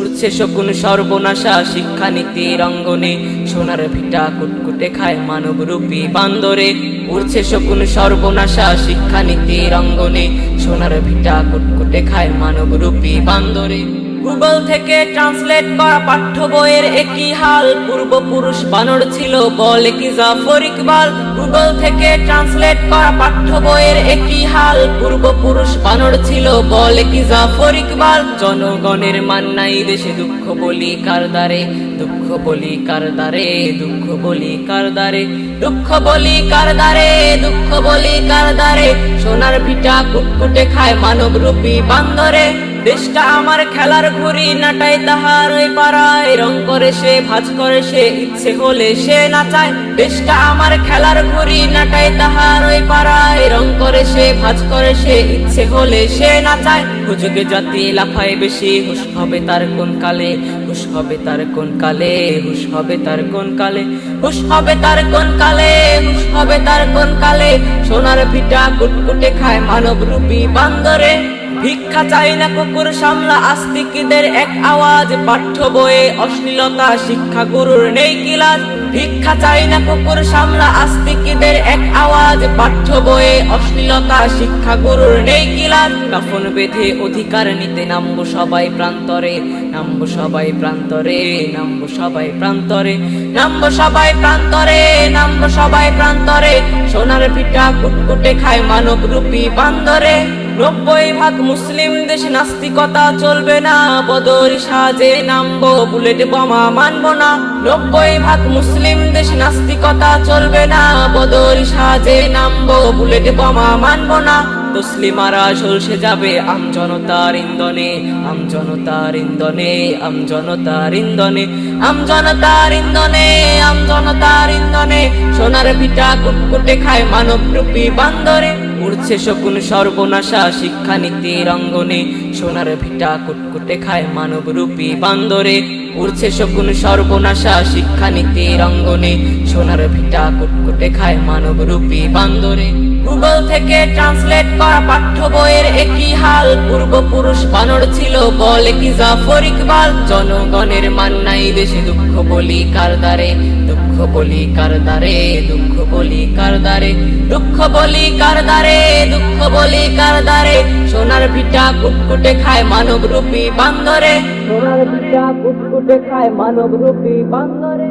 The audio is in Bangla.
উড়ছে শকুন সর্বনাশা শিক্ষানীতির অঙ্গনে সোনার ভিটা কুটকুটে খায় মানবরূপী বান্দরে। উঠছে শকুন সর্বনাশা শিক্ষানীতির অঙ্গনে সোনার ভিটা কুটকুটে খায় মানবরূপী বান্দরে। গুগল থেকে ট্রান্সলেট করা পাঠ্য বইয়ের একই হাল। পূর্বপুরুষ বানর ছিল বলে কি জাফর ইকবাল। গুগল থেকে ট্রান্সলেট করা পাঠ্য বইয়ের একই হাল। পূর্বপুরুষ বানর ছিল বলে কি জাফর ইকবাল। জনগণের মান নাই দেশে, দুঃখ বলি কারদারে দুঃখ বলি কারদারে দুঃখ বলি কারদারে দুঃখ বলি কারদারে দুঃখ বলি কারদারে সোনার ভিটা কুটকুটে খায় মানব রূপী বান্দরে। দেশটা আমার খেলার ঘুরি নাটাই তাহার ওই পাড়ায়। রং করে সে, ভাজ করে সে, ইচ্ছে হলে সে নাচায়। দেশটা আমার খেলার ঘুরি নাটাই তাহার ওই পাড়ায়। রং করে সে, ভাজ করে সে, ইচ্ছে হলে সে নাচায়। হুজুগে জাতি লাফায় বেশি, হুশ হবে তার কোন কালে? হুশ হবে তার কোন কালে? হুশ হবে তার কোন কালে? হুশ হবে তার কোন কালে? হুশ হবে তার কোন কালে? সোনার ভিটা কুটকুটে খায় মানব রূপী বান্দরে। ভিক্ষা চাই না কুকুর সামলা আস্তিকদের এক আওয়াজ, পাঠ্য বইয়ে অশ্লীলতা, শিক্ষা গুরুর নেই কিলাস। ভিক্ষা চাই না কুকুর সামলা আস্তিকদের এক আওয়াজ, পাঠ্য বইয়ে অশ্লীলতা, শিক্ষা গুরুর নেই কিলাস। কাফন বেঁধে অধিকার নিতে নামবো সবাই প্রান্তরে, নামবো সবাই প্রান্তরে, নামবো সবাই প্রান্তরে, নামবো সবাই প্রান্তরে, নামবো সবাই প্রান্তরে। সোনার পিঠা কুটকুটে খায় মানব রূপী বান্দরে। নব্বই ভাগ মুসলিম দেশ নাস্তিকতা চলবে না, বদর সাজে নামবো, বুলেট বোমা মানব না। নব্বই ভাগ মুসলিম দেশ নাস্তিকতা চলবে না, বদর সাজে নামবো, বুলেট বোমা মানব না। তসলিমারা ঝলসে যাবে, আম জনতার ইন্ধনে, আম জনতার ইন্ধনে, আম জনতার ইন্ধনে, আম জনতার ইন্ধনে, আম জনতার ইন্ধনে, সোনার ভিটা কুটকুটে খায় মানব রূপী বান্দরে, উড়ছে শকুন সর্বনাশা শিক্ষানীতির অঙ্গনে, সোনার ভিটা কুটকুটে খায় মানব রূপী বান্দরে, উড়ছে শকুন সর্বনাশা শিক্ষানীতির অঙ্গনে, সোনার ভিটা কুটকুটে খায় মানব রূপী বান্দরে। গুগল থেকে ট্রান্সলেট করা পাঠ্য বইয়ের একই হাল। পূর্বপুরুষ বানর ছিল বলে কি জাফর ইকবাল। জনগণের মান্নাই দেশে দুঃখ বলি কারদারে দুঃখ বলি কারদারে দুঃখ বলি কারদারে দুঃখ বলি কারদারে দুঃখ বলি কারদারে সোনার ভিটা কুটকুটে খায় মানব রূপী বান্দরে। সোনার ভিটা কুটকুটে খায় মানব রূপী বান্দরে।